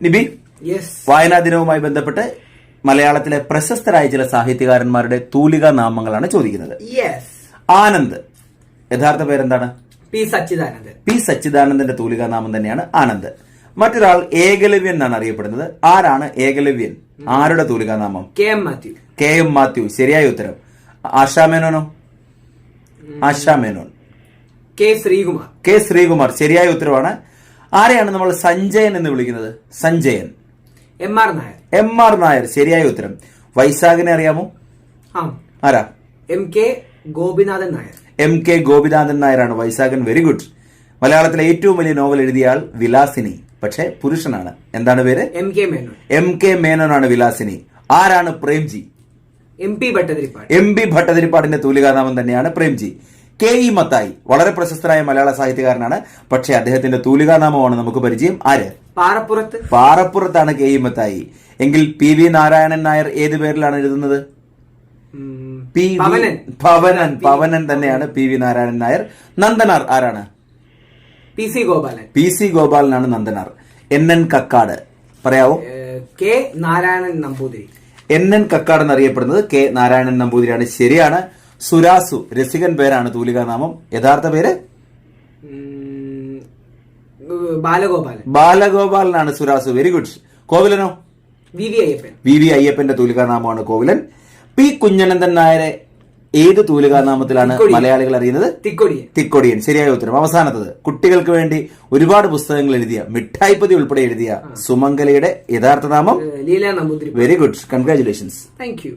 നിബി വായനാ ദിനവുമായി ബന്ധപ്പെട്ട് മലയാളത്തിലെ പ്രശസ്തരായ ചില സാഹിത്യകാരന്മാരുടെ തൂലിക നാമങ്ങളാണ് ചോദിക്കുന്നത്. ആനന്ദ്. യഥാർത്ഥ പേരെന്താണ്? പി സച്ചിദാനന്ദൻ പി സച്ചിദാനന്ദന്റെ തൂലിക നാമം തന്നെയാണ് ആനന്ദ്. മറ്റൊരാൾ ഏകലവ്യൻ എന്നാണ് അറിയപ്പെടുന്നത്. ആരാണ് ഏകലവ്യൻ? ആരുടെ തൂലിക നാമം? K. M. Mathew. K. M. Mathew. ശരിയായ ഉത്തരം. ആശാ മേനോനോ? ആശാ മേനോൻ. കെ. ശ്രീകുമാർ. കെ. ശ്രീകുമാർ. ശരിയായ ഉത്തരവാണ്. ആരെയാണ് നമ്മൾ സഞ്ജയൻ എന്ന് വിളിക്കുന്നത്? Sanjayan. M R Nair. M R Nair. ശരിയായ ഉത്തരം. വൈശാഖിനെ അറിയാമോ? ആരാ? M K Gopinathan Nair. M K Gopinathan നായരാണ് വൈശാഖൻ. വെരി ഗുഡ് മലയാളത്തിലെ ഏറ്റവും വലിയ നോവൽ എഴുതിയ ആൾ വിലാസിനി. പക്ഷേ പുരുഷനാണ്. എന്താണ് പേര്? M K Menon. M K മേനോനാണ് Vilasini. ആരാണ് Premji? M P Bhattathiripad. M P ഭട്ടതിരിപ്പാടിന്റെ തൂലികാനാമം തന്നെയാണ് പ്രേംജി. കെ ഇ മത്തായി വളരെ പ്രശസ്തനായ മലയാള സാഹിത്യകാരനാണ്. പക്ഷേ അദ്ദേഹത്തിന്റെ തൂലികാനാമമാണ് നമുക്ക് പരിചയം. ആര്? പാറപ്പുറത്ത്. പാറപ്പുറത്താണ് കെ ഇ മത്തായി. എങ്കിൽ പി വി നാരായണൻ നായർ ഏത് പേരിലാണ് എഴുതുന്നത്? പി പവനൻ. പവനൻ. തന്നെയാണ് പി വി നാരായണൻ നായർ. നന്ദനാർ ആരാണ്? P C Gopalan. P C ഗോപാലനാണ് Nandanar. N N Kakkad. പറയാവോ? K Narayanan Namboothiri. N N Kakkad എന്നറിയപ്പെടുന്നത് കെ നാരായണൻ നമ്പൂതിരിയാണ്. ശരിയാണ്. സുരാസു രസികൻ പേരാണ് തൂലിക നാമം. യഥാർത്ഥ പേര്? ബാലഗോപാലൻ. ബാലഗോപാലനാണ് Surasu. Very good കോവിലനോ? V V Ayyappan. V V അയ്യപ്പന്റെ തൂലികാനാമമാണ് കോവിലൻ. പി കുഞ്ഞനന്ദൻ നായരെ ഏത് തൂലികാനാമത്തിലാണ് നാമത്തിലാണ് മലയാളികൾ അറിയുന്നത്? തിക്കൊടിയൻ. തിക്കൊടിയൻ. ശരിയായ ഉത്തരം. അവസാനത്തത്. കുട്ടികൾക്ക് വേണ്ടി ഒരുപാട് പുസ്തകങ്ങൾ എഴുതിയ മിഠായിപ്പതി ഉൾപ്പെടെ എഴുതിയ സുമംഗലയുടെ യഥാർത്ഥ നാമം? Leela Namboothiri. Very good congratulations thank you